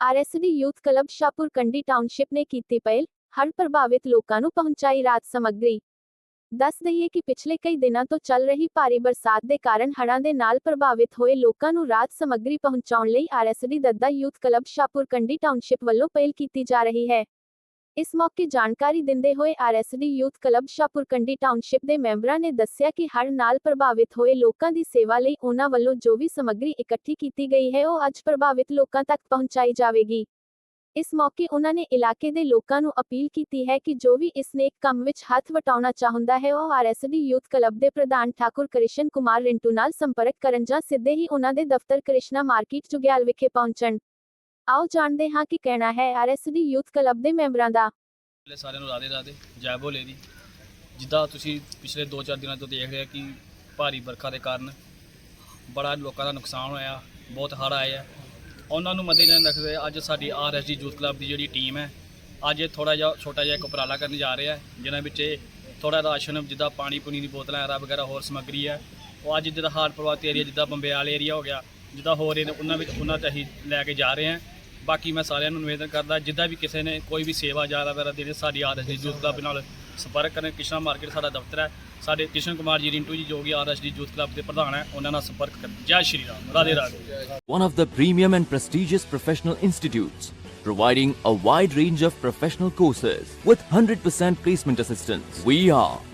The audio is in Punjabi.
RSD youth club Shahpur Kandi township ਨੇ ਕੀਤੀ ਪਹਿਲ, ਹੜ੍ਹ ਪ੍ਰਭਾਵਿਤ ਲੋਕਾਂ ਨੂੰ ਪਹੁੰਚਾਈ ਰਾਤ ਸਮੱਗਰੀ। ਦੱਸ ਦਈਏ ਕਿ ਪਿਛਲੇ ਕਈ ਦਿਨਾਂ ਤੋਂ ਚੱਲ ਰਹੀ ਭਾਰੀ ਬਰਸਾਤ ਦੇ ਕਾਰਨ ਹੜ੍ਹਾਂ ਦੇ ਨਾਲ ਪ੍ਰਭਾਵਿਤ ਹੋਏ ਲੋਕਾਂ ਨੂੰ ਰਾਤ ਸਮੱਗਰੀ ਪਹੁੰਚਾਉਣ ਲਈ RSD Dadda youth club Shahpur Kandi township ਵੱਲੋਂ ਪਹਿਲ ਕੀਤੀ ਜਾ ਰਹੀ ਹੈ। ਇਸ ਮੌਕੇ ਜਾਣਕਾਰੀ ਦਿੰਦੇ ਹੋਏ RSD youth club Shahpur Kandi township ਦੇ ਮੈਂਬਰਾਂ ਨੇ ਦੱਸਿਆ ਕਿ ਹੜ੍ਹ ਨਾਲ ਪ੍ਰਭਾਵਿਤ ਹੋਏ ਲੋਕਾਂ ਦੀ ਸੇਵਾ ਲਈ ਉਹਨਾਂ ਵੱਲੋਂ ਜੋ ਵੀ ਸਮੱਗਰੀ ਇਕੱਠੀ ਕੀਤੀ ਗਈ ਹੈ, ਉਹ ਅੱਜ ਪ੍ਰਭਾਵਿਤ ਲੋਕਾਂ ਤੱਕ ਪਹੁੰਚਾਈ ਜਾਵੇਗੀ। ਇਸ ਮੌਕੇ ਉਹਨਾਂ ਨੇ ਇਲਾਕੇ ਦੇ ਲੋਕਾਂ ਨੂੰ ਅਪੀਲ ਕੀਤੀ ਹੈ ਕਿ ਜੋ ਵੀ ਇਸ ਨੇਕ ਕੰਮ ਵਿੱਚ ਹੱਥ ਵਟਾਉਣਾ ਚਾਹੁੰਦਾ ਹੈ, ਉਹ ਆਰਐਸਡੀ ਯੂਥ ਕਲੱਬ ਦੇ ਪ੍ਰਧਾਨ ਠਾਕੁਰ ਕ੍ਰਿਸ਼ਨ ਕੁਮਾਰ ਰਿੰਟੂ ਨਾਲ ਸੰਪਰਕ ਕਰਨ ਜਾਂ ਸਿੱਧੇ ਹੀ ਉਹਨਾਂ ਦੇ ਦਫ਼ਤਰ ਕ੍ਰਿਸ਼ਨਾ ਮਾਰਕੀਟ ਜੁਗਿਆਲ ਵਿਖੇ ਪਹੁੰਚਣ। ਆਓ ਜਾਣਦੇ ਹਾਂ ਕਿ ਕਹਿਣਾ ਹੈ ਆਰਐਸਡੀ ਯੂਥ ਕਲੱਬ ਦੇ ਮੈਂਬਰਾਂ ਦਾ। ਪਹਿਲੇ ਸਾਰਿਆਂ ਨੂੰ ਰਾਧੇ ਰਾਧੇ, ਜੈ ਭੋਲੇ ਦੀ। ਜਿੱਦਾਂ ਤੁਸੀਂ ਪਿਛਲੇ 2-4 ਦਿਨਾਂ ਤੋਂ ਦੇਖ ਰਹੇ ਹੋ ਕਿ ਭਾਰੀ ਵਰਖਾ ਦੇ ਕਾਰਨ ਬੜਾ ਲੋਕਾਂ ਦਾ ਨੁਕਸਾਨ ਹੋਇਆ, ਬਹੁਤ ਹੜ੍ਹ ਆਏ ਆ। ਉਹਨਾਂ ਨੂੰ ਮੱਦੇਨਜ਼ਰ ਰੱਖਦੇ ਅੱਜ ਸਾਡੀ ਆਰਐਸਡੀ ਯੂਥ ਕਲੱਬ ਦੀ ਜਿਹੜੀ ਟੀਮ ਹੈ, ਅੱਜ ਇਹ ਥੋੜਾ ਜਿਹਾ ਛੋਟਾ ਜਿਹਾ ਇੱਕ ਉਪਰਾਲਾ ਕਰਨ ਜਾ ਰਿਹਾ ਆ ਜਿਨ੍ਹਾਂ ਵਿੱਚ ਥੋੜਾ ਰਾਸ਼ਨ, ਜਿੱਦਾਂ ਪਾਣੀ ਪੁਣੀ ਦੀ ਬੋਤਲਾਂ ਐਰਾ ਵਗੈਰਾ ਹੋਰ ਸਮੱਗਰੀ ਹੈ, ਉਹ ਅੱਜ ਜਿੱਦਾਂ ਹਾਰ ਪ੍ਰਭਾਵਿਤ ਏਰੀਆ ਜਿੱਦਾਂ ਬੰਬੇ ਵਾਲੇ ਏਰੀਆ ਹੋ ਗਿਆ, ਜਿੱਦਾਂ ਹੋਰ ਇਹਨਾਂ, ਉਹਨਾਂ ਵਿੱਚ, ਉਹਨਾਂ ਤੇ ਅਸੀਂ ਲੈ ਕੇ ਜਾ ਰਹੇ ਹਾਂ। ਬਾਕੀ ਮੈਂ ਸਾਰਿਆਂ ਨੂੰ ਨਿਵੇਦਨ ਕਰਦਾ ਜਿੱਦਾਂ ਵੀ ਕਿਸੇ ਨੇ ਕੋਈ ਵੀ ਸੇਵਾ ਜਾਰਾ ਵਗੈਰਾ ਦੇਣੀ ਸਾਡੀ ਆਰਐਸਡੀ ਯੂਥ ਕਲੱਬ ਨਾਲ ਸੰਪਰਕ ਕਰਨ। ਕ੍ਰਿਸ਼ਨਾ ਮਾਰਕੀਟ ਸਾਡਾ ਦਫ਼ਤਰ ਹੈ। ਸਾਡੇ ਕ੍ਰਿਸ਼ਨ ਕੁਮਾਰ ਜੀ ਰਿੰਟੂ ਜੀ ਜੋ ਕਿ ਆਰਐਸਡੀ ਯੂਥ ਕਲੱਬ ਦੇ ਪ੍ਰਧਾਨ ਹੈ ਉਹਨਾਂ ਨਾਲ ਸੰਪਰਕ ਕਰਨ। ਜੈ Shri Ram. Radhe Radhe. One of the premium and prestigious professional institutes, providing a wide range of professional courses with 100% placement assistance. We are